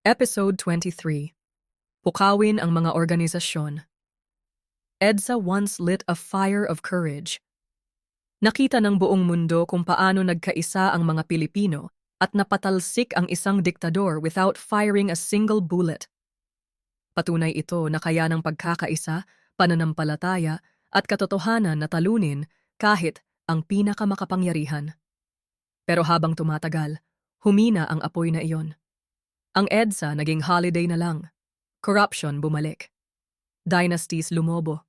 Episode 23 Pukawin ang mga organisasyon EDSA once lit a fire of courage. Nakita ng buong mundo kung paano nagkaisa ang mga Pilipino at napatalsik ang isang diktador without firing a single bullet. Patunay ito na kaya ng pagkakaisa, pananampalataya at katotohanan na talunin kahit ang pinakamakapangyarihan. Pero habang tumatagal, humina ang apoy na iyon. Ang EDSA naging holiday na lang. Corruption bumalik. Dynasties lumobo.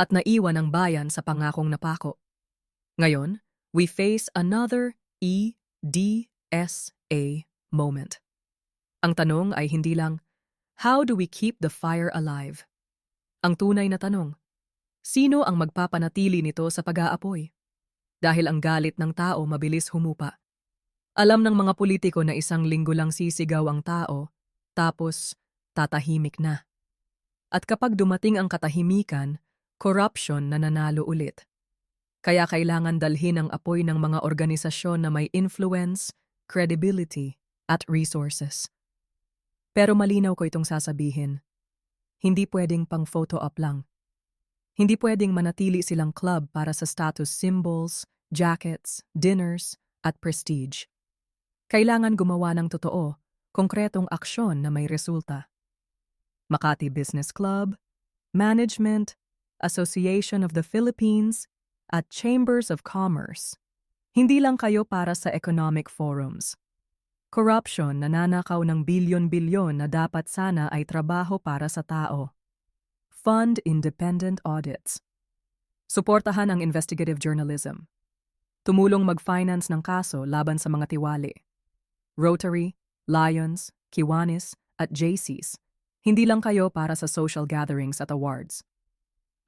At naiwan ang bayan sa pangakong napako. Ngayon, we face another EDSA moment. Ang tanong ay hindi lang, how do we keep the fire alive? Ang tunay na tanong, sino ang magpapanatili nito sa pag-aapoy? Dahil ang galit ng tao mabilis humupa. Alam ng mga politiko na isang linggo lang sisigaw ang tao, tapos tatahimik na. At kapag dumating ang katahimikan, corruption na nanalo ulit. Kaya kailangan dalhin ang apoy ng mga organisasyon na may influence, credibility, at resources. Pero malinaw ko itong sasabihin. Hindi pwedeng pang photo op lang. Hindi pwedeng manatili silang club para sa status symbols, jackets, dinners, at prestige. Kailangan gumawa ng totoo, konkretong aksyon na may resulta. Makati Business Club, Management, Association of the Philippines, at Chambers of Commerce. Hindi lang kayo para sa economic forums. Corruption nananakaw ng bilyon-bilyon na dapat sana ay trabaho para sa tao. Fund independent audits. Suportahan ang investigative journalism. Tumulong mag-finance ng kaso laban sa mga tiwali. Rotary, Lions, Kiwanis, at JCs. Hindi lang kayo para sa social gatherings at awards.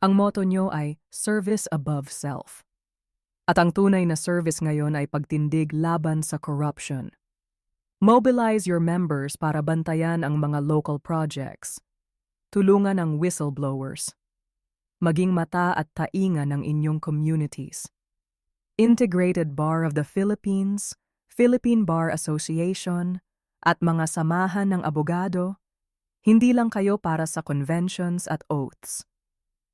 Ang motto nyo ay Service Above Self. At ang tunay na service ngayon ay pagtindig laban sa corruption. Mobilize your members para bantayan ang mga local projects. Tulungan ang whistleblowers. Maging mata at tainga ng inyong communities. Integrated Bar of the Philippines, Philippine Bar Association, at mga samahan ng abogado, hindi lang kayo para sa conventions at oaths.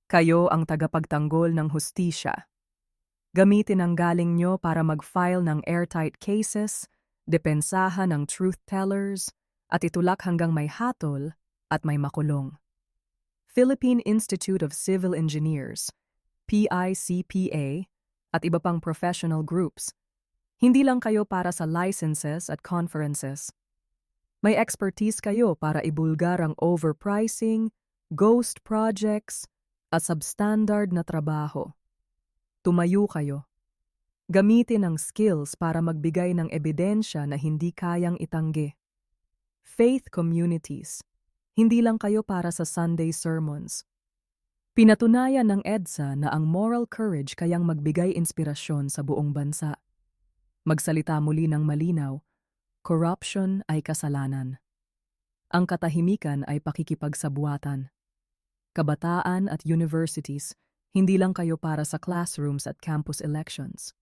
Kayo ang tagapagtanggol ng hustisya. Gamitin ang galing nyo para mag-file ng airtight cases, depensahan ng truth tellers, at itulak hanggang may hatol at may makulong. Philippine Institute of Civil Engineers, PICPA, at iba pang professional groups hindi lang kayo para sa licenses at conferences. May expertise kayo para ibulgar ang overpricing, ghost projects, at substandard na trabaho. Tumayo kayo. Gamitin ang skills para magbigay ng ebidensya na hindi kayang itanggi. Faith communities. Hindi lang kayo para sa Sunday sermons. Pinatunayan ng EDSA na ang moral courage kayang magbigay inspirasyon sa buong bansa. Magsalita muli ng malinaw, corruption ay kasalanan. Ang katahimikan ay pakikipagsabuatan. Kabataan at universities, hindi lang kayo para sa classrooms at campus elections.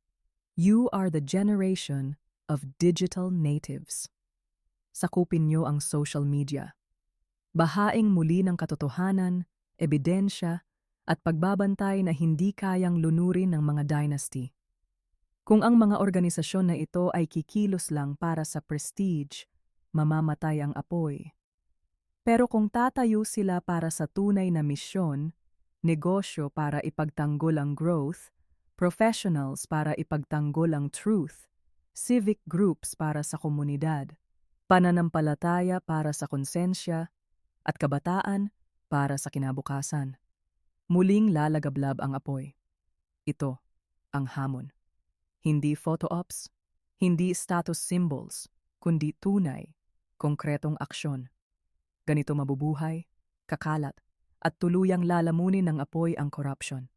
You are the generation of digital natives. Sakupin niyo ang social media. Bahaing muli ng katotohanan, ebidensya, at pagbabantay na hindi kayang lunurin ng mga dynasty. Kung ang mga organisasyon na ito ay kikilos lang para sa prestige, mamamatay ang apoy. Pero kung tatayo sila para sa tunay na misyon, negosyo para ipagtanggol ang growth, professionals para ipagtanggol ang truth, civic groups para sa komunidad, pananampalataya para sa konsensya, at kabataan para sa kinabukasan. Muling lalagablab ang apoy. Ito ang hamon. Hindi photo ops, hindi status symbols, kundi tunay, konkretong aksyon. Ganito mabubuhay, kakalat, at tuluyang lalamunin ng apoy ang corruption.